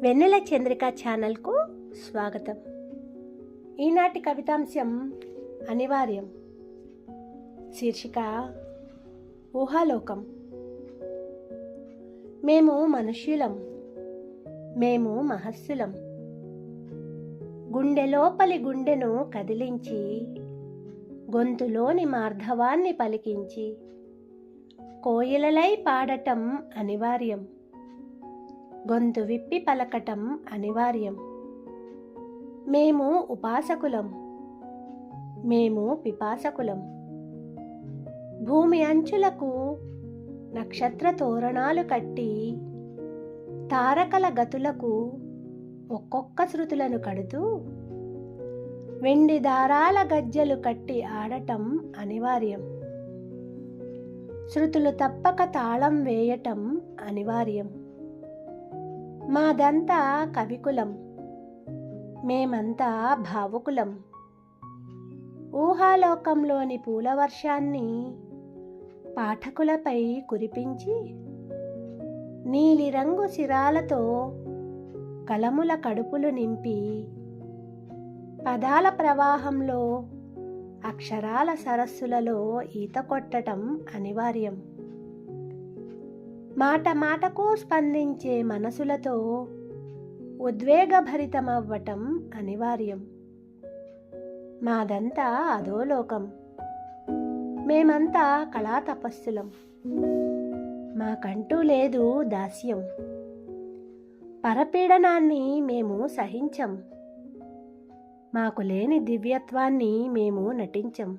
వెన్నెల చంద్రిక ఛానల్కు స్వాగతం. ఈనాటి కవితాంశం అనివార్యం. శీర్షిక ఊహాలోకం. మేము మనుష్యులం మేము మహస్సులం. గుండె లోపలి గుండెను కదిలించి గొంతులోని మార్ధవాన్ని పలికించి కోయిలలై పాడటం అనివార్యం. గొంతు విప్పి పలకటం అనివార్యం. మేము ఉపాసకులం. మేము పిపాసకులం. భూమి అంచులకు నక్షత్ర తోరణాలు కట్టి తారకల గతులకు ఒక్కొక్క శృతులను కడుతూ వెండి దారాల గజ్జెలు కట్టి ఆడటం అనివార్యం. శృతులు తప్పక తాళం వేయటం అనివార్యం. మాదంతా కవికులం మేమంతా భావుకులం. ఊహాలోకంలోని పూల వర్షాన్ని పాఠకులపై కురిపించి నీలిరంగు సిరాలతో కలముల కడుపులు నింపి పదాల ప్రవాహంలో అక్షరాల సరస్సులలో ఈత కొట్టటం అనివార్యం. మాట మాటకు స్పందించే మనసులతో ఉద్వేగభరితమవ్వటం అనివార్యం. మాదంతా అధోలోకం మేమంతా కళా తపస్సులం. మాకంటూ లేదు దాస్యం. పరపీడనాన్ని మేము సహించం. మాకు లేని దివ్యత్వాన్ని మేము నటించం.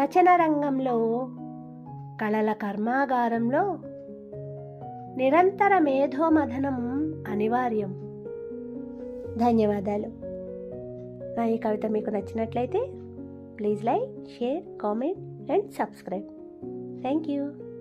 రచన రంగంలో కళల కర్మాగారంలో నిరంతర మేధోమథనం అనివార్యం. ధన్యవాదాలు. నా ఈ కవిత మీకు నచ్చినట్లయితే please like share comment and subscribe. Thank you.